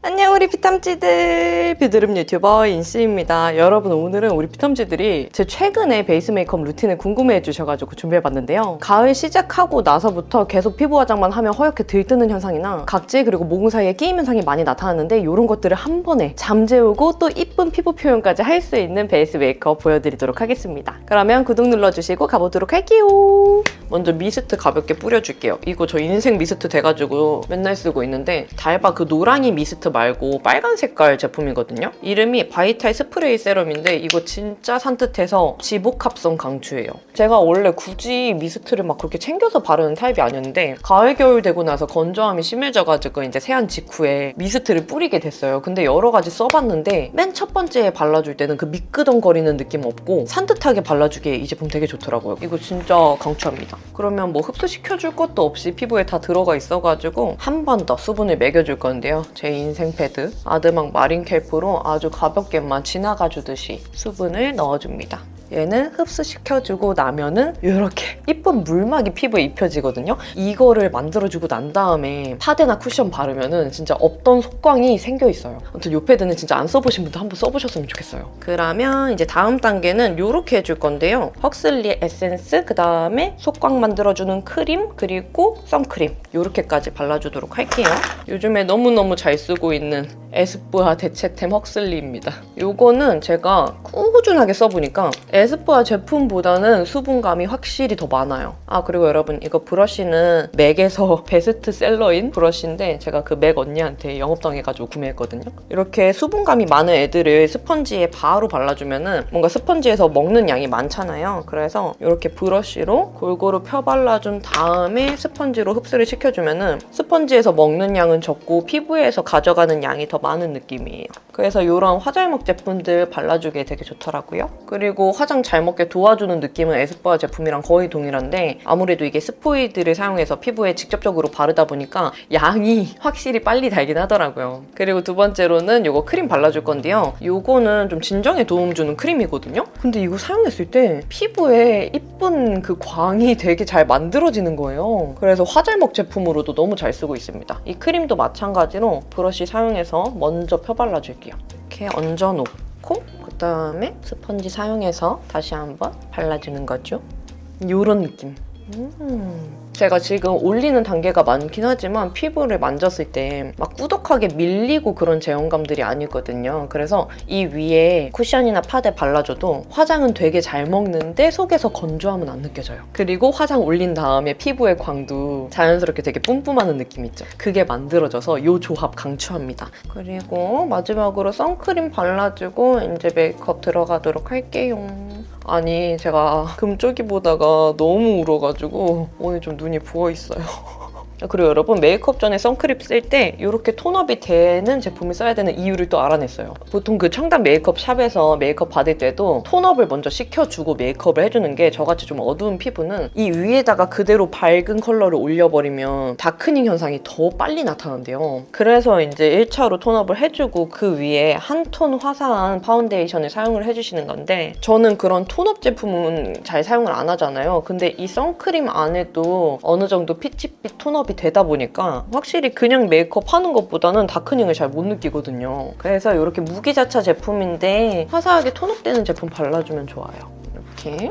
안녕 우리 피탐지들. 비드름 유튜버 인씨입니다. 여러분 오늘은 우리 피탐지들이 제 최근에 베이스 메이크업 루틴을 궁금해해 주셔가지고 준비해봤는데요. 가을 시작하고 나서부터 계속 피부 화장만 하면 허옇게 들뜨는 현상이나 각질 그리고 모공 사이에 끼임 현상이 많이 나타나는데 이런 것들을 한 번에 잠재우고 또 이쁜 피부 표현까지 할 수 있는 베이스 메이크업 보여드리도록 하겠습니다. 그러면 구독 눌러주시고 가보도록 할게요. 먼저 미스트 가볍게 뿌려줄게요. 이거 저 인생 미스트 돼가지고 맨날 쓰고 있는데 달바 그 노랑이 미스트 말고 빨간 색깔 제품이거든요. 이름이 바이탈 스프레이 세럼인데 이거 진짜 산뜻해서 지복합성 강추예요. 제가 원래 굳이 미스트를 막 그렇게 챙겨서 바르는 타입이 아니었는데 가을 겨울 되고 나서 건조함이 심해져가지고 이제 세안 직후에 미스트를 뿌리게 됐어요. 근데 여러 가지 써봤는데 맨 첫 번째에 발라줄 때는 그 미끄덩거리는 느낌 없고 산뜻하게 발라주기에 이 제품 되게 좋더라고요. 이거 진짜 강추합니다. 그러면 뭐 흡수시켜줄 것도 없이 피부에 다 들어가 있어가지고 한 번 더 수분을 매겨줄 건데요. 제 인생 패드 아드막 마린 캘프로 아주 가볍게만 지나가 주듯이 수분을 넣어줍니다. 얘는 흡수시켜주고 나면은 이렇게 이쁜 물막이 피부에 입혀지거든요. 이거를 만들어주고 난 다음에 파데나 쿠션 바르면은 진짜 없던 속광이 생겨 있어요. 아무튼 이 패드는 진짜 안 써보신 분도 한번 써보셨으면 좋겠어요. 그러면 이제 다음 단계는 이렇게 해줄 건데요. 헉슬리 에센스, 그 다음에 속광 만들어주는 크림, 그리고 선크림 이렇게까지 발라주도록 할게요. 요즘에 너무너무 잘 쓰고 있는 에스쁘아 대체템 헉슬리입니다. 요거는 제가 꾸준하게 써보니까 에스쁘아 제품보다는 수분감이 확실히 더 많아요. 아 그리고 여러분 이거 브러쉬는 맥에서 베스트셀러인 브러쉬인데 제가 그 맥 언니한테 영업당해가지고 구매했거든요. 이렇게 수분감이 많은 애들을 스펀지에 바로 발라주면은 뭔가 스펀지에서 먹는 양이 많잖아요. 그래서 이렇게 브러쉬로 골고루 펴발라준 다음에 스펀지로 흡수를 시켜주면은 스펀지에서 먹는 양은 적고 피부에서 가져가는 양이 더 많은 느낌이에요. 그래서 이런 화잘먹 제품들 발라주기에 되게 좋더라고요. 그리고 화장 잘 먹게 도와주는 느낌은 에스쁘아 제품이랑 거의 동일한데 아무래도 이게 스포이드를 사용해서 피부에 직접적으로 바르다 보니까 양이 확실히 빨리 달긴 하더라고요. 그리고 두 번째로는 이거 크림 발라줄 건데요. 이거는 좀 진정에 도움 주는 크림이거든요. 근데 이거 사용했을 때 피부에 이쁜 그 광이 되게 잘 만들어지는 거예요. 그래서 화잘먹 제품으로도 너무 잘 쓰고 있습니다. 이 크림도 마찬가지로 브러쉬 사용해서 먼저 펴발라줄게요. 이렇게 얹어놓고 그다음에 스펀지 사용해서 다시 한번 발라주는 거죠. 이런 느낌. 음. 제가 지금 올리는 단계가 많긴 하지만 피부를 만졌을 때 막 꾸덕하게 밀리고 그런 제형감들이 아니거든요. 그래서 이 위에 쿠션이나 파데 발라줘도 화장은 되게 잘 먹는데 속에서 건조함은 안 느껴져요. 그리고 화장 올린 다음에 피부의 광도 자연스럽게 되게 뿜뿜하는 느낌 있죠. 그게 만들어져서 이 조합 강추합니다. 그리고 마지막으로 선크림 발라주고 이제 메이크업 들어가도록 할게요. 아니 제가 금쪽이 보다가 너무 울어가지고 오늘 좀 눈이 부어 있어요. 그리고 여러분 메이크업 전에 선크림 쓸 때 이렇게 톤업이 되는 제품을 써야 되는 이유를 또 알아냈어요. 보통 그 청담 메이크업 샵에서 메이크업 받을 때도 톤업을 먼저 시켜주고 메이크업을 해주는 게 저같이 좀 어두운 피부는 이 위에다가 그대로 밝은 컬러를 올려버리면 다크닝 현상이 더 빨리 나타난대요. 그래서 이제 1차로 톤업을 해주고 그 위에 한 톤 화사한 파운데이션을 사용을 해주시는 건데 저는 그런 톤업 제품은 잘 사용을 안 하잖아요. 근데 이 선크림 안에도 어느 정도 피치빛 톤 업이 되다 보니까 확실히 그냥 메이크업 하는 것보다는 다크닝을 잘 못 느끼거든요. 그래서 이렇게 무기자차 제품인데 화사하게 톤업되는 제품 발라주면 좋아요. 이렇게.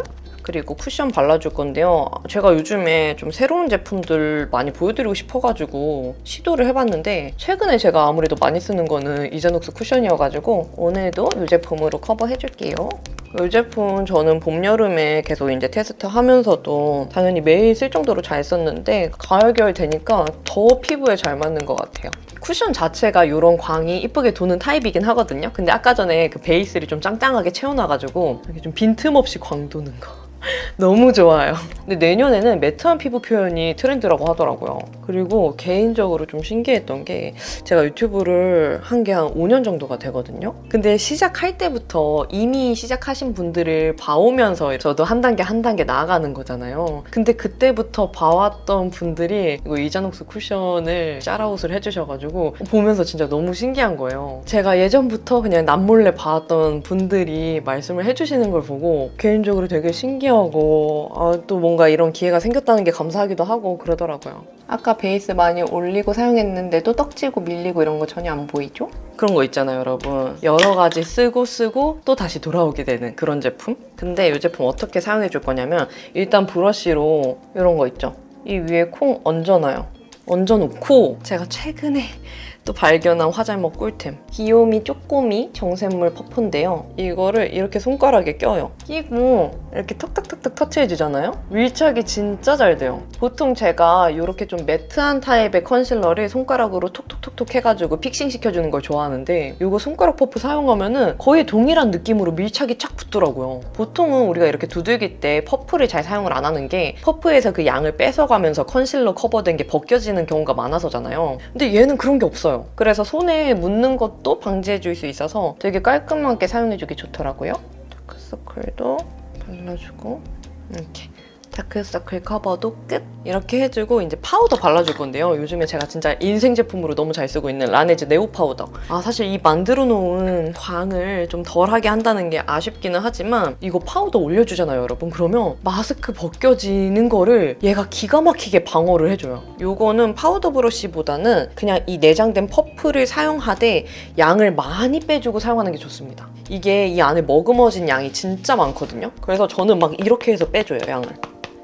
그리고 쿠션 발라줄 건데요. 제가 요즘에 좀 새로운 제품들 많이 보여드리고 싶어가지고 시도를 해봤는데 최근에 제가 아무래도 많이 쓰는 거는 이자녹스 쿠션이어가지고 오늘도 이 제품으로 커버해줄게요. 이 제품 저는 봄, 여름에 계속 이제 테스트 하면서도 당연히 매일 쓸 정도로 잘 썼는데 가을, 겨울 되니까 더 피부에 잘 맞는 것 같아요. 쿠션 자체가 이런 광이 이쁘게 도는 타입이긴 하거든요. 근데 아까 전에 그 베이스를 좀 짱짱하게 채워놔가지고 이렇게 좀 빈틈없이 광 도는 거. 너무 좋아요. 근데 내년에는 매트한 피부 표현이 트렌드라고 하더라고요. 그리고 개인적으로 좀 신기했던 게 제가 유튜브를 한 게 한 5년 정도가 되거든요. 근데 시작할 때부터 이미 시작하신 분들을 봐오면서 저도 한 단계 한 단계 나아가는 거잖아요. 근데 그때부터 봐왔던 분들이 이거 이자녹스 쿠션을 샤라웃을 해주셔가지고 보면서 진짜 너무 신기한 거예요. 제가 예전부터 그냥 남몰래 봐왔던 분들이 말씀을 해주시는 걸 보고 개인적으로 되게 신기하고 신기하고 아, 또 뭔가 이런 기회가 생겼다는 게 감사하기도 하고 그러더라고요. 아까 베이스 많이 올리고 사용했는데도 떡지고 밀리고 이런 거 전혀 안 보이죠? 그런 거 있잖아요, 여러분. 여러 가지 쓰고 쓰고 또 다시 돌아오게 되는 그런 제품? 근데 이 제품 어떻게 사용해 줄 거냐면 일단 브러쉬로 이런 거 있죠? 이 위에 콩 얹어놔요. 얹어놓고 제가 최근에 또 발견한 화잘먹 꿀템 귀요미 쪼꼬미 정샘물 퍼프인데요 이거를 이렇게 손가락에 껴요 끼고 이렇게 턱턱턱턱 터치해주잖아요? 밀착이 진짜 잘 돼요. 보통 제가 이렇게 좀 매트한 타입의 컨실러를 손가락으로 톡톡톡톡 해가지고 픽싱 시켜주는 걸 좋아하는데 이거 손가락 퍼프 사용하면은 거의 동일한 느낌으로 밀착이 쫙 붙더라고요. 보통은 우리가 이렇게 두들길 때 퍼프를 잘 사용을 안 하는 게 퍼프에서 그 양을 뺏어가면서 컨실러 커버된 게 벗겨지는 경우가 많아서잖아요. 근데 얘는 그런 게 없어요. 그래서 손에 묻는 것도 방지해줄 수 있어서 되게 깔끔하게 사용해주기 좋더라고요. 다크서클도 발라주고 이렇게 다크서클 커버도 끝! 이렇게 해주고 이제 파우더 발라줄 건데요. 요즘에 제가 진짜 인생 제품으로 너무 잘 쓰고 있는 라네즈 네오 파우더. 아 사실 이 만들어 놓은 광을 좀 덜하게 한다는 게 아쉽기는 하지만 이거 파우더 올려주잖아요, 여러분. 그러면 마스크 벗겨지는 거를 얘가 기가 막히게 방어를 해줘요. 요거는 파우더 브러쉬보다는 그냥 이 내장된 퍼프를 사용하되 양을 많이 빼주고 사용하는 게 좋습니다. 이게 이 안에 머금어진 양이 진짜 많거든요. 그래서 저는 막 이렇게 해서 빼줘요, 양을.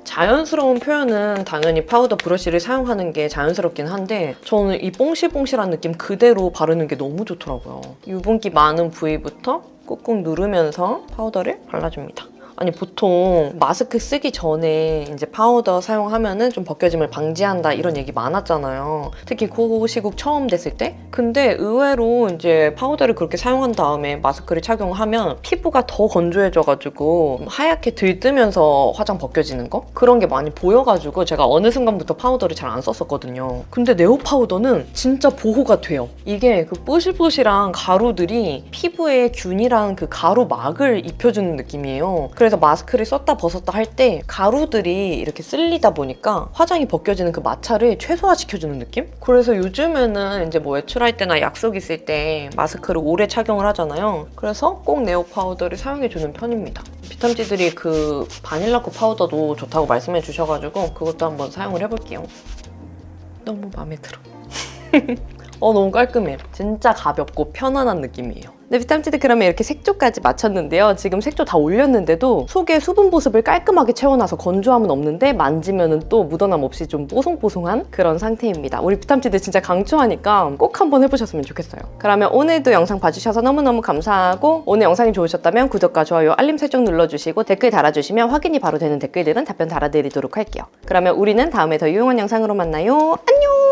자연스러운 표현은 당연히 파우더 브러쉬를 사용하는 게 자연스럽긴 한데 저는 이 뽕실뽕실한 느낌 그대로 바르는 게 너무 좋더라고요. 유분기 많은 부위부터 꾹꾹 누르면서 파우더를 발라줍니다. 아니 보통 마스크 쓰기 전에 이제 파우더 사용하면은 좀 벗겨짐을 방지한다 이런 얘기 많았잖아요. 특히 고시국 처음 됐을 때. 근데 의외로 이제 파우더를 그렇게 사용한 다음에 마스크를 착용하면 피부가 더 건조해져가지고 하얗게 들뜨면서 화장 벗겨지는 거 그런 게 많이 보여가지고 제가 어느 순간부터 파우더를 잘 안 썼었거든요. 근데 네오 파우더는 진짜 보호가 돼요. 이게 그 뿌실뿌실한 가루들이 피부에 균이랑 그 가루 막을 입혀주는 느낌이에요. 그래서 마스크를 썼다 벗었다 할 때 가루들이 이렇게 쓸리다 보니까 화장이 벗겨지는 그 마찰을 최소화시켜주는 느낌? 그래서 요즘에는 이제 뭐 외출할 때나 약속 있을 때 마스크를 오래 착용을 하잖아요. 그래서 꼭 네오 파우더를 사용해주는 편입니다. 비탐지들이 그 바닐라코 파우더도 좋다고 말씀해 주셔가지고 그것도 한번 사용을 해볼게요. 너무 마음에 들어. 어 너무 깔끔해. 진짜 가볍고 편안한 느낌이에요. 네, 비탐지드 그러면 이렇게 색조까지 마쳤는데요. 지금 색조 다 올렸는데도 속에 수분 보습을 깔끔하게 채워놔서 건조함은 없는데 만지면은 또 묻어남 없이 좀 뽀송뽀송한 그런 상태입니다. 우리 비탐지드 진짜 강추하니까 꼭 한번 해보셨으면 좋겠어요. 그러면 오늘도 영상 봐주셔서 너무너무 감사하고 오늘 영상이 좋으셨다면 구독과 좋아요, 알림 설정 눌러주시고 댓글 달아주시면 확인이 바로 되는 댓글들은 답변 달아드리도록 할게요. 그러면 우리는 다음에 더 유용한 영상으로 만나요. 안녕!